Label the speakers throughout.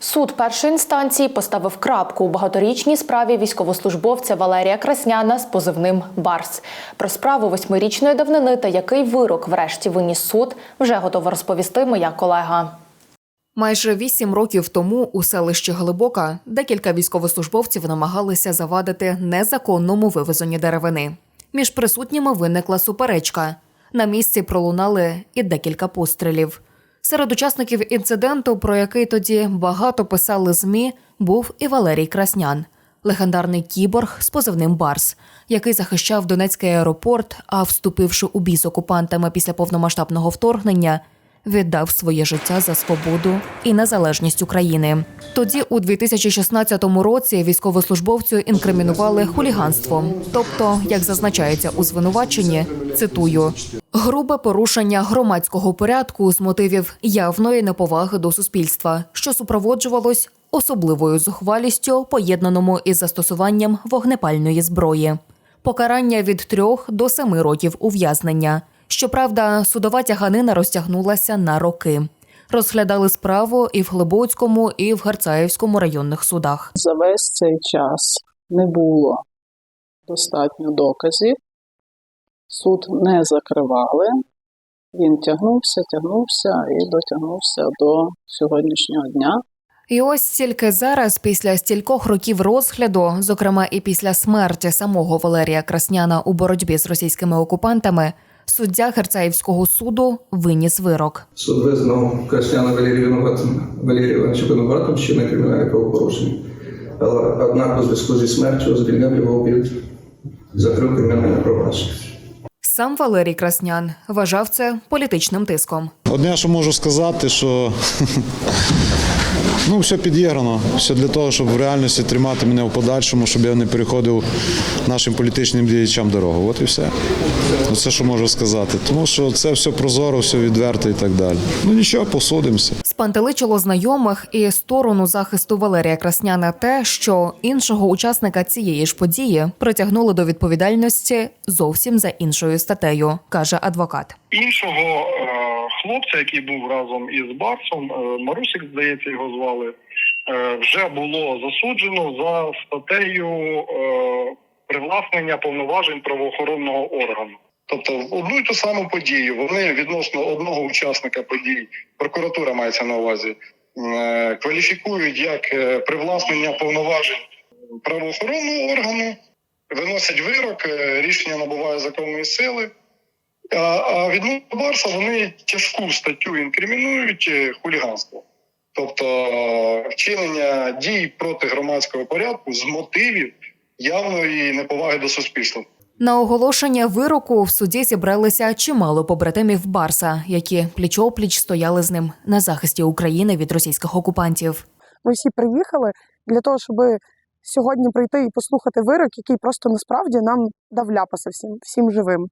Speaker 1: Суд першої інстанції поставив крапку у багаторічній справі військовослужбовця Валерія Красняна з позивним Барс. Про справу восьмирічної давнини та який вирок врешті виніс суд вже готова розповісти моя колега.
Speaker 2: Майже вісім років тому у селищі Глибока декілька військовослужбовців намагалися завадити незаконному вивезенню деревини. Між присутніми виникла суперечка. На місці пролунали і декілька пострілів. Серед учасників інциденту, про який тоді багато писали змі, був і Валерій Краснян, легендарний кіборг з позивним Барс, який захищав Донецький аеропорт, а вступивши у бій з окупантами після повномасштабного вторгнення, віддав своє життя за свободу і незалежність України. Тоді, у 2016 році, військовослужбовцю інкримінували хуліганство, тобто, як зазначається у звинуваченні, цитую. Грубе порушення громадського порядку з мотивів явної неповаги до суспільства, що супроводжувалось особливою зухвалістю, поєднаному із застосуванням вогнепальної зброї покарання від трьох до семи років ув'язнення. Щоправда, судова тяганина розтягнулася на роки. Розглядали справу і в Глибоцькому, і в Гарцаївському районних судах.
Speaker 3: За весь цей час не було достатньо доказів. Суд не закривали. Він тягнувся, тягнувся і дотягнувся до сьогоднішнього дня.
Speaker 2: І ось тільки зараз, після стількох років розгляду, зокрема і після смерті самого Валерія Красняна у боротьбі з російськими окупантами, суддя Герцаївського суду виніс вирок.
Speaker 4: Суд визнав Красняна Валерія винуватим Валерія Івановича винуватим вчинення кримінальних правопорушень. Але однак у зв'язку зі смертю звільнив його від закрив кримінальне провадження.
Speaker 2: Сам Валерій Краснян вважав це політичним тиском.
Speaker 5: Одне, що можу сказати, що ну, все підіграно. Все для того, щоб в реальності тримати мене в подальшому, щоб я не переходив нашим політичним діячам дорогу. От і все. Це що можу сказати. Тому що це все прозоро, все відверто і так далі. Ну нічого, посудимося.
Speaker 2: Спантеличило знайомих і сторону захисту Валерія Красняна те, що іншого учасника цієї ж події притягнули до відповідальності зовсім за іншою статтею, каже адвокат.
Speaker 6: іншого е, хлопця, який був разом із Барсом, е, Марусик, здається, його звали, е, вже було засуджено за статтею е, привласнення повноважень правоохоронного органу. Тобто одну й ту саму подію вони відносно одного учасника подій, прокуратура мається на увазі, кваліфікують як привласнення повноважень правоохоронного органу, виносять вирок, рішення набуває законної сили. А, а відносно Барса вони тяжку статтю інкримінують е, хуліганство. Тобто е, вчинення дій проти громадського порядку з мотивів явної неповаги до суспільства.
Speaker 2: На оголошення вироку в суді зібралися чимало побратимів Барса, які пліч-опліч стояли з ним на захисті України від російських окупантів.
Speaker 7: Ми всі приїхали для того, щоб сьогодні прийти і послухати вирок, який просто насправді нам дав ляпаса всім, всім живим,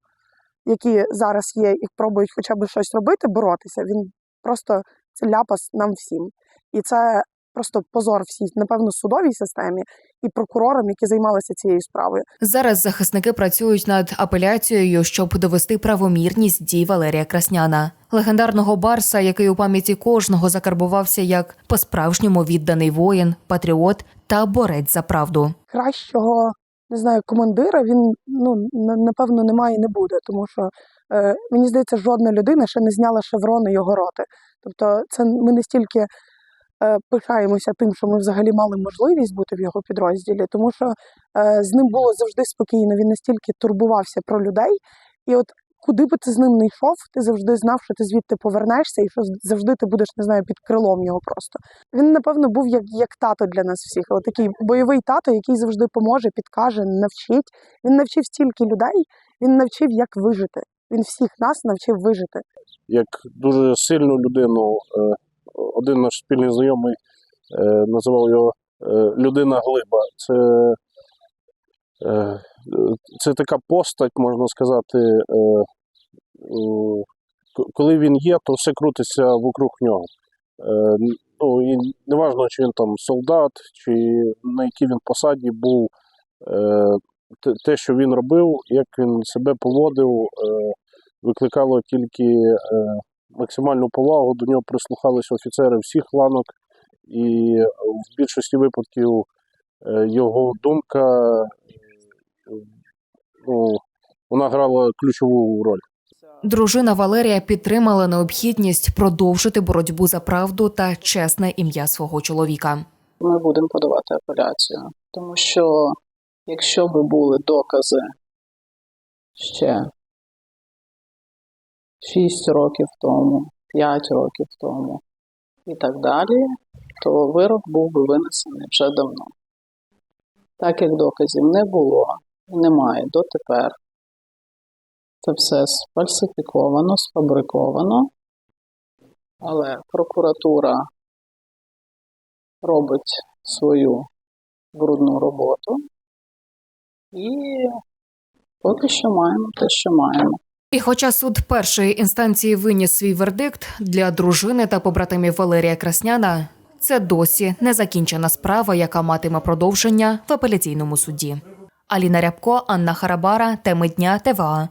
Speaker 7: які зараз є і пробують хоча б щось робити, боротися. Він просто це ляпас нам всім. І це просто позор всій, напевно, судовій системі і прокурорам, які займалися цією справою.
Speaker 2: Зараз захисники працюють над апеляцією, щоб довести правомірність дій Валерія Красняна, легендарного барса, який у пам'яті кожного закарбувався як по-справжньому відданий воїн, патріот та борець за правду.
Speaker 7: кращого не знаю, командира він ну на- напевно немає і не буде, тому що е, мені здається, жодна людина ще не зняла шеврони його роти. Тобто, це ми настільки е, пишаємося тим, що ми взагалі мали можливість бути в його підрозділі, тому що е, з ним було завжди спокійно. Він настільки турбувався про людей, і от. Куди би ти з ним не йшов, ти завжди знав, що ти звідти повернешся, і що завжди ти будеш не знаю під крилом його просто. Він напевно був як, як тато для нас всіх. От такий бойовий тато, який завжди поможе, підкаже, навчить. Він навчив стільки людей, він навчив, як вижити. Він всіх нас навчив вижити.
Speaker 8: як дуже сильну людину. Е, Один наш спільний знайомий е, називав його е, людина глиба. Це, це така постать, можна сказати. Е, Коли він є, то все крутиться вокруг нього. Е, Ну, і неважно, чи він там солдат, чи на якій він посаді був, е, те- що він робив, як він себе поводив, викликало тільки максимальну повагу. До нього прислухалися офіцери всіх ланок і в більшості випадків його думка ну, вона грала ключову роль.
Speaker 2: Дружина Валерія підтримала необхідність продовжити боротьбу за правду та чесне ім'я свого чоловіка.
Speaker 3: Ми будемо подавати апеляцію, тому що якщо би були докази ще 6 років тому, 5 років тому і так далі, то вирок був би винесений вже давно. Так як доказів не було і немає дотепер, це все сфальсифіковано, сфабриковано, але прокуратура робить свою брудну роботу і поки що маємо те, що маємо.
Speaker 2: І хоча суд першої інстанції виніс свій вердикт для дружини та побратимів Валерія Красняна, це досі не закінчена справа, яка матиме продовження в апеляційному суді. Аліна Рябко, Анна Харабара, теми дня ТВА.